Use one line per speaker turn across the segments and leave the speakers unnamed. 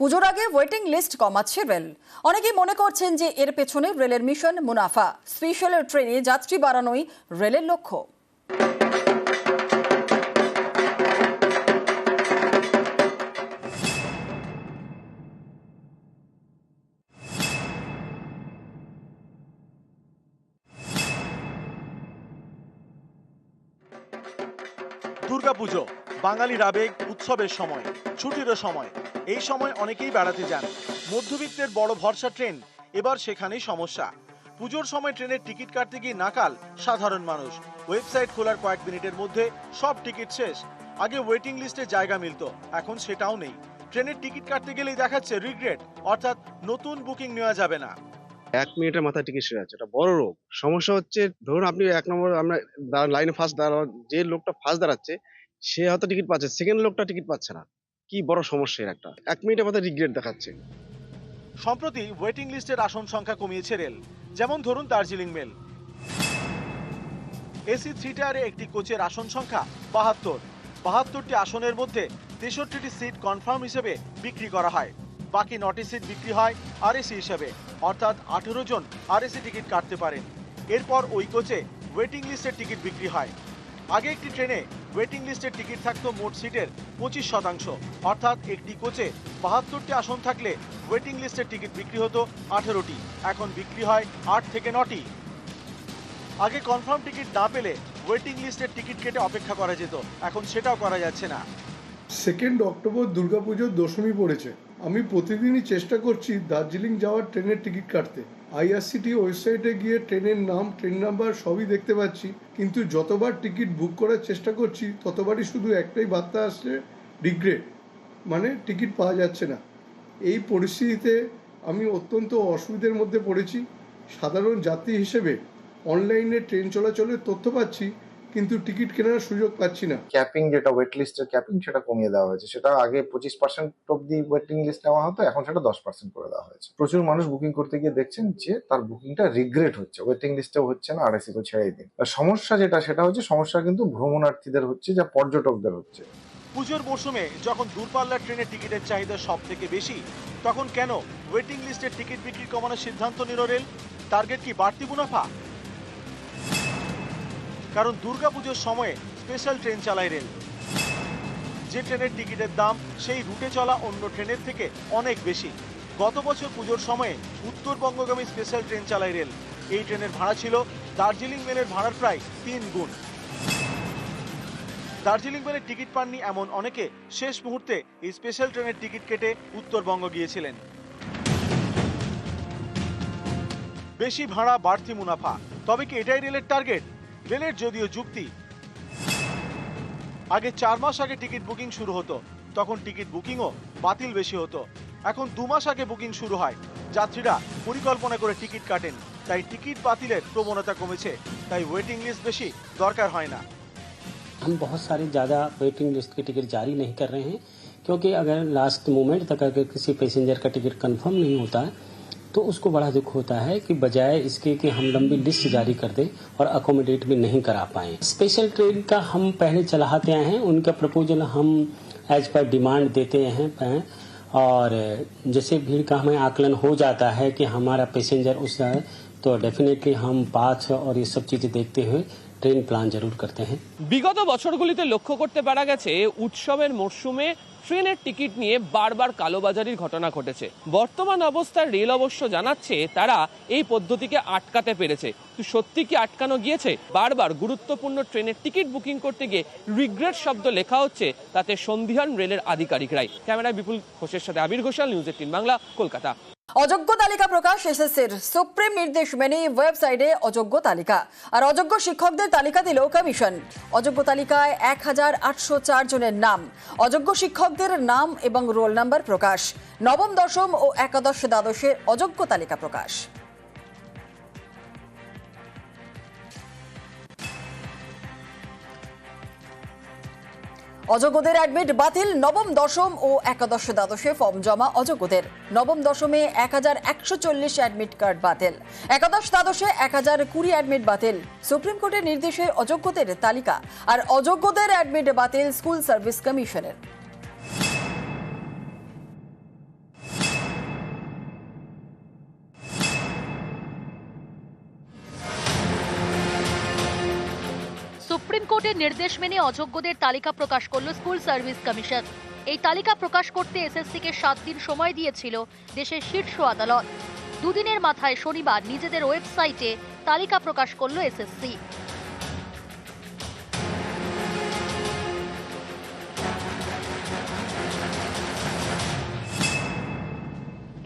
পুজোর আগে waiting list কমাচ্ছে rail. অনেকেই মনে করছেন যে এর পেছনে রেলের মিশন মুনাফা। স্পেশাল ট্রেনে যাত্রী বাড়ানোই রেলের লক্ষ্য।
দুর্গাপুজো বাঙালির আবেগ উৎসবের সময় ছুটিরও সময়। এই সময় অনেকেই বেড়াতে যান। মধ্যবিত্তের বড় ভরসা ট্রেন। এবার সেখানেই সমস্যা। পুজোর সময় ট্রেনের টিকিট কাটতে গিয়ে নাকাল সাধারণ মানুষ। ওয়েবসাইট খোলার কয়েক মিনিটের মধ্যে সব টিকিট শেষ। আগে ওয়েটিং লিস্টে জায়গা মিলতো, এখন সেটাও নেই। ট্রেনের টিকিট কাটতে গেলেই দেখাচ্ছে রিগ্রেট, অর্থাৎ নতুন বুকিং নেওয়া যাবে না।
এক মিনিটের মাথায় টিকিট সেরে যাচ্ছে, এটা বড় রোগ। সমস্যা হচ্ছে, ধরুন আপনি এক নম্বর আমরা লাইনে ফার্স্ট দাঁড়া যে লোকটা ফার্স্ট দাঁড়াচ্ছে সে হয়তো টিকিট পাচ্ছে সেকেন্ড লোকটা টিকিট পাচ্ছে না। কি বড় সমস্যা একটা। এক মিনিটের মাথায় রিগ্রেট দেখাচ্ছে।
সম্প্রতি ওয়েটিং লিস্টের আসন সংখ্যা কমিয়েছে রেল। যেমন ধরুন দার্জিলিং মেল। এসি থ্রি টায়ারে একটি কোচের আসন সংখ্যা বাহাত্তর। বাহাত্তরটি আসনের মধ্যে তেষট্টিটি সিট কনফার্ম হিসেবে বিক্রি করা হয়। বাকি নটি সিট বিক্রি হয় আরএসি হিসেবে। অর্থাৎ আঠেরো জন আরএসি টিকিট কাটতে পারেন। এরপর ওই কোচে ওয়েটিং লিস্টের টিকিট বিক্রি হয়। আগে একটি ট্রেনে ওয়েটিং লিস্টের টিকিট থাকত মোট সিটের পঁচিশ শতাংশ। অর্থাৎ একটি কোচে বাহাত্তরটি আসন থাকলে ওয়েটিং লিস্টের টিকিট বিক্রি হতো আঠেরোটি। এখন বিক্রি হয় আট থেকে নটি। আগে কনফার্ম টিকিট না পেলে ওয়েটিং লিস্টের টিকিট কেটে অপেক্ষা করা যেত। এখন সেটাও করা যাচ্ছে না।
সেকেন্ড অক্টোবর দুর্গাপুজোর দশমী পড়েছে। আমি প্রতিদিনই চেষ্টা করছি দার্জিলিং যাওয়ার ট্রেনের টিকিট কাটতে। আইআরসিটি ওয়েবসাইটে গিয়ে ট্রেনের নাম, ট্রেন নাম্বার সবই দেখতে পাচ্ছি। কিন্তু যতবার টিকিট বুক করার চেষ্টা করছি, ততবারই শুধু একটাই বার্তা আসছে রিগ্রেট মানে টিকিট পাওয়া যাচ্ছে না। এই পরিস্থিতিতে আমি অত্যন্ত অসুবিধের মধ্যে পড়েছি। সাধারণ যাত্রী হিসেবে অনলাইনে ট্রেন চলাচলের তথ্য পাচ্ছি কিন্তু টিকিট কেনার সুযোগ পাচ্ছি না।
ক্যাপিং যেটা ওয়েট লিস্টের ক্যাপিং সেটা কমিয়ে দেওয়া হয়েছে। সেটা আগে পঁচিশ পার্সেন্ট অব্দি ওয়েটিং লিস্ট নেওয়া হতো এখন সেটা দশ পার্সেন্ট করে দেওয়া হয়েছে। প্রচুর মানুষ বুকিং করতে গিয়ে দেখছেন যে তার বুকিংটা রিগ্রেট হচ্ছে ওয়েটিং লিস্টেও হচ্ছে না আরএসি তো ছেড়েই দিন। আর সমস্যা যেটা সেটা হচ্ছে সমস্যা কিন্তু ভ্রমণার্থীদের হচ্ছে যা পর্যটকদের হচ্ছে।
পুজোর মরশুমে যখন দূরপাল্লার ট্রেনের টিকিটের চাহিদা সব থেকে বেশি তখন কেন ওয়েটিং লিস্টের টিকিট বিক্রি কমানোর সিদ্ধান্ত নিল রেল? টার্গেট কি বাড়তি মুনাফা? কারণ দুর্গাপুজোর সময়ে স্পেশাল ট্রেন চালায় রেল যে ট্রেনের টিকিটের দাম, সেই রুটে চলা অন্য ট্রেনের থেকে অনেক বেশি। গত বছর পুজোর সময়ে উত্তরবঙ্গগামী স্পেশাল ট্রেন চালায় রেল এই ট্রেনের ভাড়া ছিল দার্জিলিং মেলের ভাড়ার প্রায় তিন গুণ। দার্জিলিং মেলের টিকিট পাননি এমন অনেকে শেষ মুহূর্তে এই স্পেশাল ট্রেনের টিকিট কেটে উত্তরবঙ্গ গিয়েছিলেন। বেশি ভাড়া বাড়তি মুনাফা। তবে কি এটাই রেলের টার্গেট রেলের যদিও যুক্তি আগে চার মাস আগে টিকিট বুকিং শুরু হতো তখন টিকিট বুকিংও বাতিল বেশি হতো এখন দু মাস আগে বুকিং শুরু হয় যাত্রীরা পরিকল্পনা করে টিকিট কাটেন তাই টিকিট বাতিলের প্রবণতা কমেছে তাই ওয়েটিং লিস্ট বেশি দরকার হয় না
हम बहुत सारे ज़्यादा वेटिंग लिस्ट की टिकट जारी नहीं कर रहे हैं क्योंकि अगर लास्ट मोमेंट तक अगर किसी पैसेंजर का टिकट कंफर्म नहीं होता है तो उसको बड़ा दुख होता है कि बजाय इसके कि हम लंबी लिस्ट जारी कर दें और अकोमोडेट भी नहीं करा पाए। स्पेशल ट्रेन का हम पहले चलाते आए हैं, उनका प्रपोजल हम एज पर डिमांड देते हैं और जैसे भीड़ का हमें आकलन हो जाता है कि हमारा पैसेंजर उस तो डेफिनेटली हम पाथ और ये सब चीज़ें देखते हुए ट्रेन प्लान जरूर करते हैं
বিগত বছরগুলিতে লক্ষ্য করতে পারা গেছে উৎসবের মরশুমে ট্রেনের টিকিট নিয়ে বারবার কালোবাজারির ঘটনা ঘটেছে বর্তমান অবস্থায় রেল অবশ্য জানাচ্ছে তারা এই পদ্ধতিকে আটকাতে পেরেছে তো সত্যি কি আটকানো গিয়েছে বারবার গুরুত্বপূর্ণ ট্রেনের টিকিট বুকিং করতে গিয়ে রিগ্রেট শব্দ লেখা হচ্ছে তাতে সন্ধিহান রেলের আধিকারিকরাই ক্যামেরায় বিপুল ঘোষের সাথে আবির ঘোষাল নিউজ এইটিন বাংলা কলকাতা
অযোগ্য তালিকা প্রকাশ এসএসসির। সুপ্রিম নির্দেশ মেনে ওয়েবসাইটে অযোগ্য তালিকা। আর অযোগ্য শিক্ষকদের তালিকা দিল কমিশন। অযোগ্য তালিকায় এক হাজার আটশো চার জনের নাম। অযোগ্য শিক্ষকদের নাম এবং রোল নাম্বার প্রকাশ। নবম, দশম ও একাদশ দ্বাদশের অযোগ্য তালিকা প্রকাশ। অযোগ্যদের অ্যাডমিট বাতিল নবম, দশম ও একাদশ দ্বাদশে ফর্ম জমা অযোগ্যদের। নবম, দশমে এক হাজার একশো চল্লিশ অ্যাডমিট কার্ড বাতিল। একাদশ দ্বাদশে এক হাজার কুড়ি অ্যাডমিট বাতিল। সুপ্রিম কোর্টের নির্দেশে অযোগ্যদের তালিকা। আর অযোগ্যদের অ্যাডমিট বাতিল স্কুল সার্ভিস কমিশনের
নির্দেশ মেনে অযোগ্যদের তালিকা প্রকাশ করল স্কুল সার্ভিস কমিশন। এই তালিকা প্রকাশ করতে এসএসসিকে সাত দিন সময় দিয়েছিল দেশের শীর্ষ আদালত। দুদিনের মাথায় শনিবার নিজেদের ওয়েবসাইটে তালিকা প্রকাশ করল এসএসসি।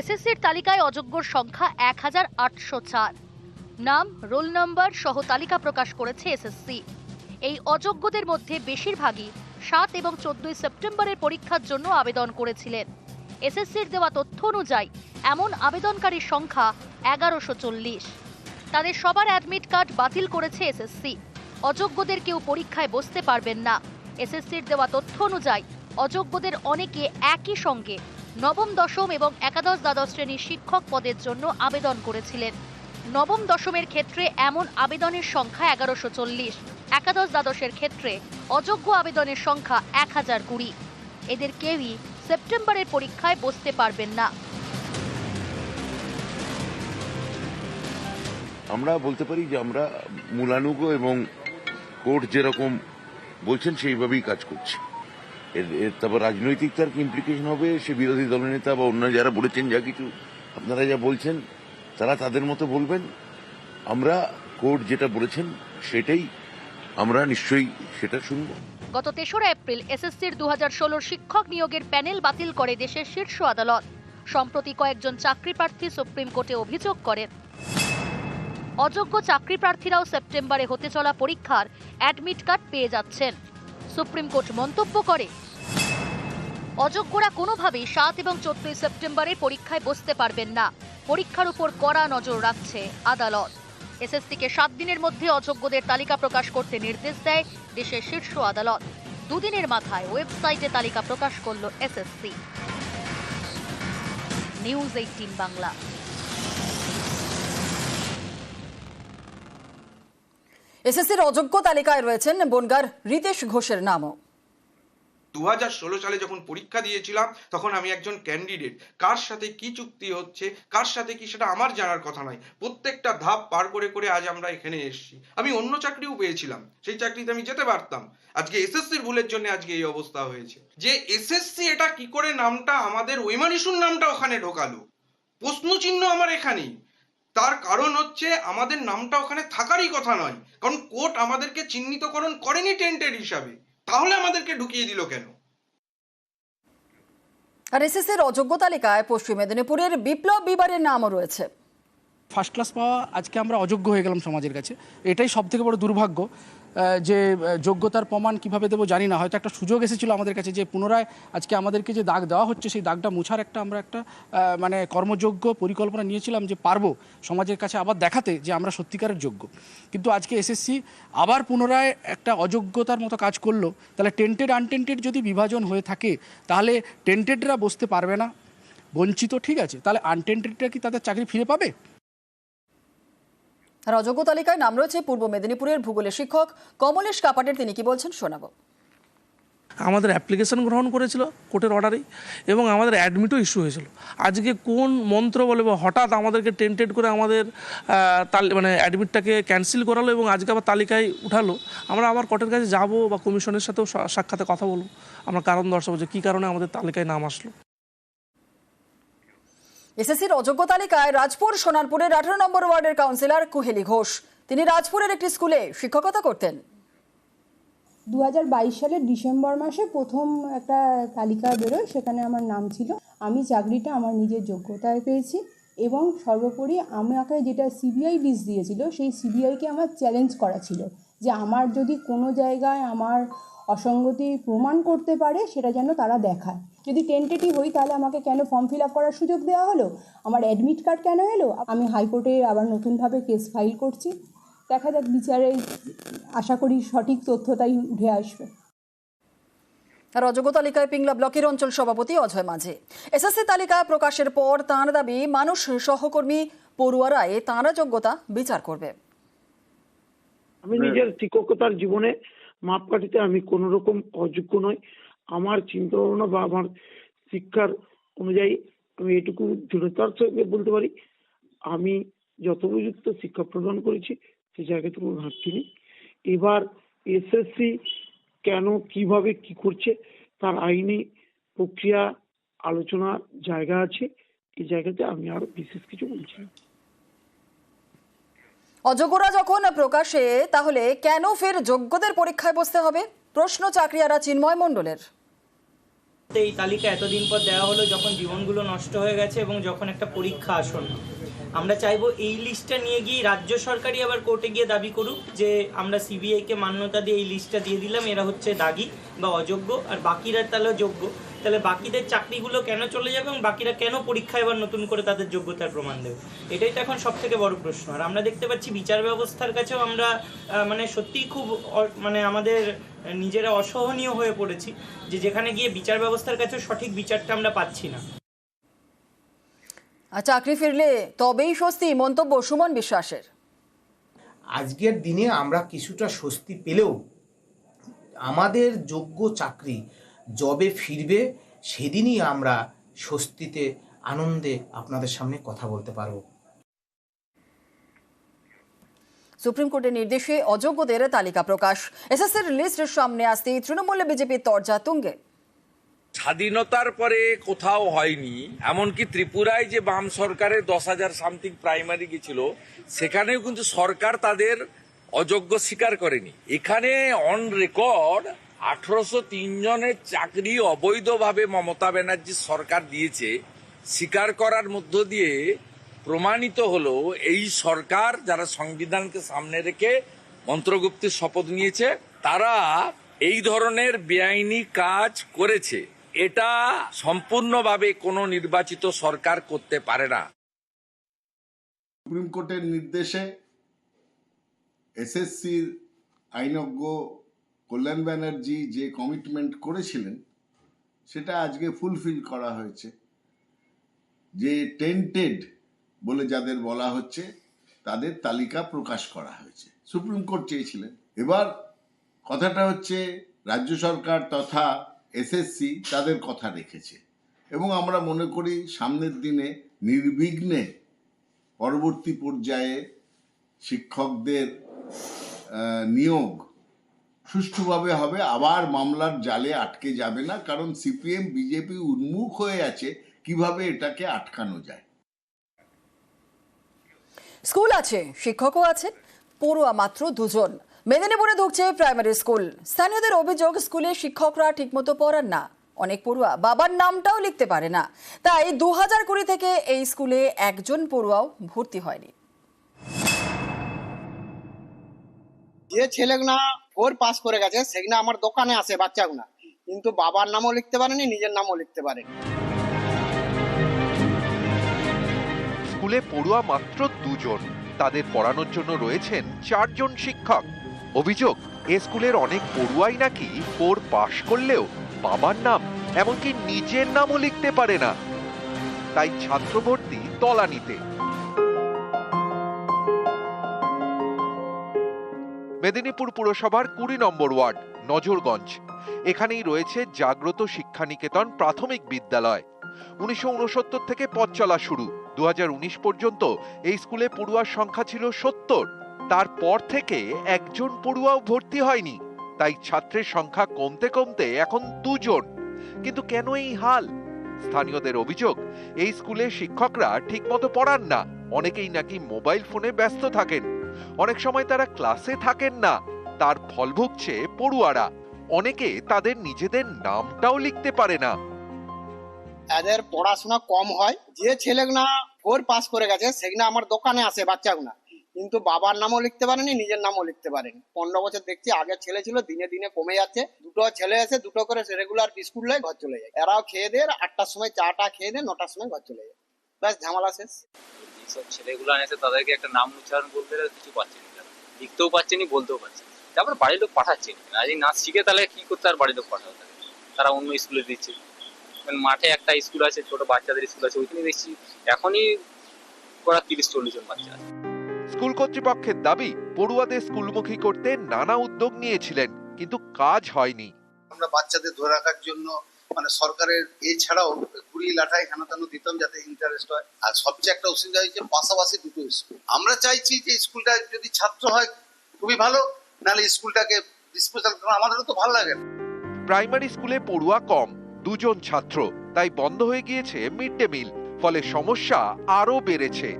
এসএসসির তালিকায় অযোগ্যর সংখ্যা এক হাজার আটশো চার। নাম, রোল নম্বর সহ তালিকা প্রকাশ করেছে এসএসসি। এই অযোগ্যদের মধ্যে বেশিরভাগই সাত এবং চোদ্দই সেপ্টেম্বরের পরীক্ষার জন্য আবেদন করেছিলেন। এসএসসির দেওয়া তথ্য অনুযায়ী, এমন আবেদনকারীর সংখ্যা এগারোশো চল্লিশ। তাদের সবার অ্যাডমিট কার্ড বাতিল করেছে এসএসসি। অযোগ্যদের কেউ পরীক্ষায় বসতে পারবেন না। এসএসসির দেওয়া তথ্য অনুযায়ী, অযোগ্যদের অনেকে একই সঙ্গে নবম, দশম এবং একাদশ, দ্বাদশ শ্রেণির শিক্ষক পদের জন্য আবেদন করেছিলেন। নবম, দশমের ক্ষেত্রে এমন আবেদনের সংখ্যা এগারোশো চল্লিশ। একাদশ দ্বাদশের ক্ষেত্রে অযোগ্য আবেদনের সংখ্যা এক হাজার কুড়ি। এদের কেউই সেপ্টেম্বরের পরীক্ষায় বসতে পারবেন না।
আমরা বলতে পারি যে আমরা মূলানুগ এবং কোর্ট যেরকম বলছেন, সেইভাবেই কাজ করছি। এর তারপর রাজনৈতিক তার কি ইমপ্লিকেশন হবে? সে বিরোধী দলনেতা বা অন্য যারা বলেছেন, যা কিছু আপনারা যা বলছেন, তারা তাদের মতো বলবেন? আমরা কোর্ট যেটা বলেছেন, সেটাই আমরা নিশ্চয়ই সেটা শুনব।
গত তেসরা এপ্রিল এসএসসির দু হাজার শিক্ষক নিয়োগের প্যানেল বাতিল করে দেশের শীর্ষ আদালত। সম্প্রতি কয়েকজন চাকরি প্রার্থী সুপ্রিম কোর্টে অভিযোগ করেন। অযোগ্য চাকরি প্রার্থীরাও সেপ্টেম্বরে হতে চলা পরীক্ষার অ্যাডমিট কার্ড পেয়ে যাচ্ছেন। সুপ্রিম কোর্ট মন্তব্য করে, অযোগ্যরা কোনোভাবেই সাত এবং চোদ্দই সেপ্টেম্বরে পরীক্ষায় বসতে পারবেন না। পরীক্ষার উপর কড়া নজর রাখছে আদালত। এসএসসিকে সাত দিনের মধ্যে অযোগ্যদের তালিকা প্রকাশ করতে নির্দেশ দেয় দেশের শীর্ষ আদালত। দুদিনের মাথায় ওয়েবসাইটে তালিকা প্রকাশ করল এসএসসি। News eighteen Bangla.
এসএসসির অযোগ্য তালিকায় রয়েছেন বনগার রিতেশ ঘোষের নামও।
দু সালে যখন পরীক্ষা দিয়েছিলাম, তখন আমি একজন ক্যান্ডিডেট কার সাথে কি চুক্তি হচ্ছে, কার সাথে কি সেটা আমার জানার কথা নয়। প্রত্যেকটা ধাপ পার করে করে আজ আমরা এখানে এসেছি। আমি অন্য চাকরিও পেয়েছিলাম, সেই চাকরিতে আমি যেতে পারতাম। আজকে এসএসসির ভুলের জন্য আজকে এই অবস্থা হয়েছে। যে এসএসসি এটা কি করে নামটা, আমাদের ওইমানিসুর নামটা ওখানে ঢোকালো। প্রশ্ন চিহ্ন আমার এখানেই। তার কারণ হচ্ছে আমাদের নামটা ওখানে থাকারই কথা নয়। কারণ কোর্ট আমাদেরকে চিহ্নিতকরণ করেনি টেন্টেড হিসাবে। তাহলে আমাদেরকে ঢুকিয়ে দিল কেন?
আর এসএসসির অযোগ্য তালিকায় পশ্চিম মেদিনীপুরের বিপ্লব বিবারের নামও রয়েছে।
ফার্স্ট ক্লাস পাওয়া আজকে আমরা অযোগ্য হয়ে গেলাম সমাজের কাছে। এটাই সব থেকে বড় দুর্ভাগ্য। যে যোগ্যতার প্রমাণ কীভাবে দেবো জানি না। হয়তো একটা সুযোগ এসেছিল আমাদের কাছে যে পুনরায় আজকে আমাদেরকে যে দাগ দেওয়া হচ্ছে, সেই দাগটা মুছার একটা আমরা একটা মানে কর্মযোগ্য পরিকল্পনা নিয়েছিলাম যে পারব সমাজের কাছে আবার দেখাতে যে আমরা সত্যিকারের যোগ্য। কিন্তু আজকে এসএসসি আবার পুনরায় একটা অযোগ্যতার মতো কাজ করল। তাহলে টেন্টেড, আনটেন্টেড যদি বিভাজন হয়ে থাকে, তাহলে টেন্টেডরা বসতে পারবে না। বঞ্চিত ঠিক আছে। তাহলে আনটেন্টেডরা কি তাদের চাকরি ফিরে পাবে?
আর অযোগ্য তালিকায় নাম রয়েছে পূর্ব মেদিনীপুরের ভূগোলের শিক্ষক কমলেশ কাপাটের। তিনি কি বলছেন শোনাবো।
আমাদের অ্যাপ্লিকেশন গ্রহণ করেছিল কোর্টের অর্ডারেই এবং আমাদের অ্যাডমিটও ইস্যু হয়েছিল। আজকে কোন মন্ত্র বলে বা হঠাৎ আমাদেরকে টেন্টেড করে আমাদের মানে অ্যাডমিটটাকে ক্যান্সেল করালো এবং আজকে আবার তালিকায় উঠালো, আমরা আবার কোর্টের কাছে যাব বা কমিশনের সাথেও সাক্ষাতে কথা বলব। আমরা কারণ দর্শাবো যে কী কারণে আমাদের তালিকায় নাম আসলো।
এসএসসির অযোগ্য তালিকায় রাজপুর, সোনারপুরের আঠারো নম্বর ওয়ার্ডের কাউন্সিলর কুহেলি ঘোষ। তিনি রাজপুরের একটি স্কুলে শিক্ষকতা করতেন।
দু সালের ডিসেম্বর মাসে প্রথম একটা তালিকা বেরোয়, সেখানে আমার নাম ছিল। আমি চাকরিটা আমার নিজের যোগ্যতায় পেয়েছি এবং সর্বোপরি আমাকে যেটা সিবিআই লিস্ট দিয়েছিল, সেই সিবিআইকে আমার চ্যালেঞ্জ করা ছিল যে আমার যদি কোনো জায়গায় আমার অসঙ্গতি প্রমাণ করতে পারে সেটা যেন তারা দেখায়। যদি টেন্টেটিভ হই তাহলে আমাকে কেন ফর্ম ফিল আপ করার সুযোগ দেওয়া হলো? আমার অ্যাডমিট কার্ড কেন এলো? আমি হাইকোর্টে আবার নতুনভাবে কেস ফাইল করছি। দেখা যাক বিচারে আশা করি সঠিক তথ্যটাই উঠে আসবে।
আর অযোগ্য তালিকায় পিংলা ব্লকের অঞ্চল সভাপতি অজয় মাঝি। এসএসসি তালিকা প্রকাশের পর তাঁর দাবি মানুষ সহকর্মী পড়ুয়ারাই তাঁরা যোগ্যতা বিচার করবে।
আমি নিজের শিক্ষকতার জীবনে মাপকাঠিতে আমি কোন রকম অযোগ্য নই। আমার চিন্তা ভাবনা বা আমার শিক্ষার অনুযায়ী আমি এটুকু দৃঢ়তার সঙ্গে বলতে পারি, আমি যথোপযুক্ত শিক্ষা প্রদান করেছি, সে জায়গাতে কোনো ঘাটতি নেই। এবার এসএসসি কেন, কীভাবে, কি করছে, তার আইনি প্রক্রিয়া, আলোচনার জায়গা আছে এই জায়গাতে আমি আর বিশেষ কিছু বলছি।
অযোগ্যরা যখন প্রকাশে, তাহলে কেন ফের যোগ্যদের পরীক্ষায় বসতে হবে? প্রশ্ন চাকরিয়ারা চিন্ময় মণ্ডলের।
এই তালিকা এতদিন পর দেওয়া হলো যখন জীবনগুলো নষ্ট হয়ে গেছে এবং যখন একটা পরীক্ষা আসন্ন। আমরা চাইব এই লিস্টটা নিয়ে গিয়ে রাজ্য সরকারই আবার কোর্টে গিয়ে দাবি করুক যে আমরা সিবিআইকে মান্যতা দিয়ে এই লিস্টটা দিয়ে দিলাম, এরা হচ্ছে দাগি বা অযোগ্য, আর বাকিরা তাহলে যোগ্য। তাহলে বাকিদের চাকরিগুলো কেন চলে যাবে এবং বাকিরা কেন পরীক্ষায় এবার নতুন করে তাদের যোগ্যতার প্রমাণ দেবে? এটাই তো এখন সব থেকে বড় প্রশ্ন। আর আমরা দেখতে পাচ্ছি বিচার ব্যবস্থার কাছেও আমরা মানে সত্যিই খুব মানে আমাদের নিজেরা অসহনীয় হয়ে পড়েছি যে যেখানে গিয়ে বিচার ব্যবস্থার কাছেও সঠিক বিচারটা আমরা পাচ্ছি না।
আর চাকরি ফিরলে তবেই স্বস্তি মন্তব্য সুমন বিশ্বাসের।
আজকের দিনে আমরা কিছুটা স্বস্তি পেলেও আমাদের যোগ্য চাকরি জবে ফিরবে সেদিনই আমরা স্বস্তিতে আনন্দে আপনাদের সামনে কথা বলতে পারব।
সুপ্রিম কোর্টের নির্দেশে অযোগ্যদের তালিকা প্রকাশ। এসএসসির লিস্ট সামনে আসতেই তৃণমূলে বিজেপির তরজা তুঙ্গে।
স্বাধীনতার পরে কোথাও হয়নি এমনকি ত্রিপুরায় যে বাম সরকারের দশ হাজার সামথিং প্রাইমারি গেছিল সেখানেও কিন্তু সরকার তাদের অযোগ্য স্বীকার করেনি। এখানে অন রেকর্ড আঠারোশো তিন জনের চাকরি অবৈধভাবে মমতা ব্যানার্জির সরকার দিয়েছে, স্বীকার করার মধ্য দিয়ে প্রমাণিত হলো এই সরকার যারা সংবিধানকে সামনে রেখে মন্ত্রগুপ্তির শপথ নিয়েছে, তারা এই ধরনের বেআইনি কাজ করেছে। এটা সম্পূর্ণভাবে কোনো নির্বাচিত সরকার করতে পারে না।
সুপ্রিম কোর্টের নির্দেশে এসএসসির আইনজ্ঞ কল্যাণ ব্যানার্জি যে কমিটমেন্ট করেছিলেন, সেটা আজকে ফুলফিল করা হয়েছে। যে টেন্টেড বলে যাদের বলা হচ্ছে, তাদের তালিকা প্রকাশ করা হয়েছে। সুপ্রিম কোর্ট চেয়েছিলেন। এবার কথাটা হচ্ছে, রাজ্য সরকার তথা এসএসসি তাদের কথা রেখেছে। এবং আমরা মনে করি, সামনের দিনে নির্বিঘ্নে পরবর্তী পর্যায়ে শিক্ষকদের নিয়োগ সুষ্ঠুভাবে হবে আবার মামলার জালে আটকে যাবে না কারণ সিপিএম বিজেপি উন্মুখ হয়ে আছে কীভাবে এটাকে আটকানো যায়?
স্কুল আছে শিক্ষকও আছেন পড়ুয়া মাত্র দুজন। মেদিনীপুরে ঢুকছে প্রাইমারি স্কুল। স্থানীয়দের অভিযোগ স্কুলে শিক্ষকরা ঠিকমতো পড়ান না। অনেক পড়ুয়া বাবার নামটাও লিখতে পারে না। তাই দু হাজার কুড়ি থেকে এই স্কুলে একজন পড়ুয়াও ভর্তি হয়নি।
যে ছেলেগুনা ফোর পাস করে গেছে সেগুলো আমার দোকানে আসে বাচ্চাগুনা কিন্তু বাবার নামও লিখতে পারেনি, নিজের নামও লিখতে পারেনি।
স্কুলে পড়ুয়া মাত্র দুজন। তাদের পড়ানোর জন্য রয়েছেন চারজন শিক্ষক। অভিযোগ, এ স্কুলের অনেক পড়ুয়াই নাকি ফোর পাশ করলেও বাবার নাম, এমনকি নিজের নামও লিখতে পারে না। তাই ছাত্রভর্তি তলানিতে মেদিনীপুর পুরসভার কুড়ি নম্বর ওয়ার্ড, নজরগঞ্জ। এখানেই রয়েছে জাগ্রত শিক্ষানিকেতন প্রাথমিক বিদ্যালয়। উনিশশো উনসত্তর থেকে পথ চলা শুরু। দু পর্যন্ত এই স্কুলে পড়ুয়ার সংখ্যা ছিল সত্তর। তারপর থেকে একজন পড়ুয়াও ভর্তি হয়নি। তাই ছাত্রের সংখ্যা কমতে কমতে এখন দুজন। কিন্তু কেন এই হাল? স্থানীয়দের অভিযোগ, এই স্কুলে শিক্ষকরা ঠিকমতো পড়ান না। অনেকেই নাকি মোবাইল ফোনে ব্যস্ত থাকেন। অনেক সময় তারা ক্লাসে থাকেন না। তার ফল ভুগছে পড়ুয়ারা। অনেকে তাদের নিজেদের নামটাও লিখতে পারে না।
এদের পড়াশোনা কম হয়। যে ছেলেগুনা ফোর পাস করে গেছে সেগুলো আমার দোকানে আসে বাচ্চাগুনা কিন্তু বাবার নামও লিখতে পারেনি, নিজের নামও লিখতে পারেনি। পনেরো বছর দেখছি আগের ছেলে ছিল, দিনে দিনে কমে যাচ্ছে। দুটো ছেলে এসে দুটো করে রেগুলার বিস্কুট লাই ঘর চলে যায়। এরাও খেয়ে দিয়ে আটটার সময় চাটা খেয়ে দিয়ে নটার সময় ঘর চলে যায়। ব্যাস, ঝামেলা শেষ।
যেসব ছেলেগুলো আছে তাদেরকে একটা নাম উচ্চারণ করতে গেলে কিছু পাচ্ছে না। লিখতেও পাচ্ছে না বলতেও পারছে না তারপর বাড়ির লোক পাঠাচ্ছে। না আজ নাচ শিখে তাহলে কি করতে আর বাড়ির লোক পাঠাবে? তাহলে? তারা অন্য স্কুলে দিচ্ছে। মাঠে একটা স্কুল আছে ছোট বাচ্চাদের স্কুল আছে ওইখানে দেখছি এখনই ওরা তিরিশ চল্লিশ জন বাচ্চা আছে।
স্কুল কর্তৃপক্ষের দাবি পড়ুয়াদের স্কুলমুখী করতে নানা উদ্যোগ নিয়েছিলেন কিন্তু কাজ হয়নি।
আমরা বাচ্চাদের ধরে রাখার জন্য মানে সরকারের এছাড়াও কুড়ি লাঠাই হেন তেন দিতাম যাতে ইন্টারেস্ট হয়। আর সবচেয়ে একটা অসুবিধা হয়েছে পাশাপাশি দুটো স্কুল আমরা চাইছি যে স্কুলটা যদি ছাত্র হয়, খুবই ভালো, নাহলে স্কুলটাকে ডিসপোজাল কারণ আমাদেরও তো ভালো লাগে
প্রাইমারি স্কুলে পড়ুয়া কম, দুজন ছাত্র, তাই বন্ধ হয়ে গিয়েছে মিড ডে মিল ফলে সমস্যা আরও বেড়েছে।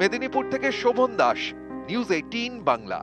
মেদিনীপুর থেকে শোভন দাস নিউজ এইটিন বাংলা।